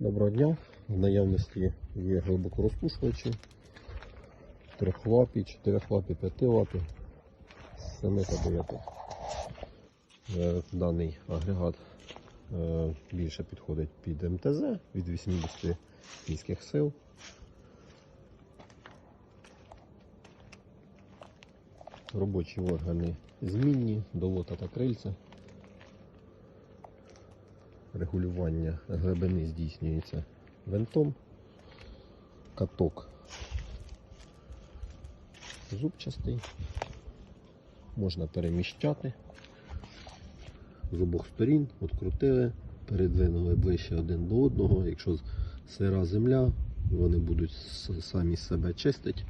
Доброго дня. В наявності є глибокорозпушувачі, трьохлапі, чотирьохлапі, п'ятилапі, семи та дев'яти. Е, Даний агрегат е, більше підходить під МТЗ від 80 кінських сил. Робочі органи змінні, долота та крильця. Регулювання глибини здійснюється винтом. Каток зубчастий. Можна переміщати з обох сторін, открутили, передвинули ближче один до одного. Якщо сира земля, вони будуть самі себе чистити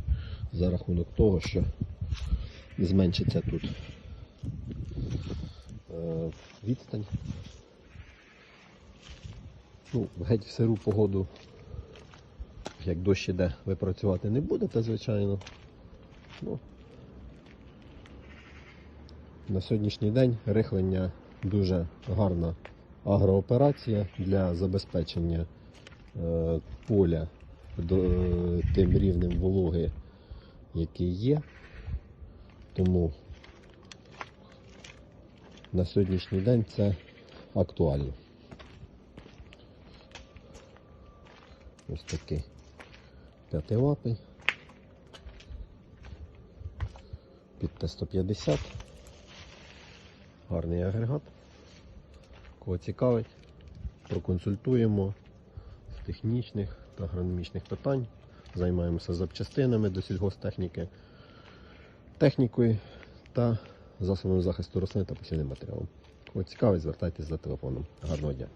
за рахунок того, що зменшиться тут е, відстань. Ну, геть в сиру погоду, як дощ іде, ви працювати не будете, звичайно. Ну, на сьогоднішній день рихлення дуже гарна агрооперація для забезпечення е, поля до, е, тим рівнем вологи, який є. Тому на сьогоднішній день це актуально. Ось такий п'ятилапий. Під Т-150. Гарний агрегат. Кого цікавить, проконсультуємо з технічних та агрономічних питань. Займаємося запчастинами до сільгостехніки, технікою та засобами захисту рослин та посівним матеріалом. Кого цікавить, звертайтесь за телефоном. Гарного дня!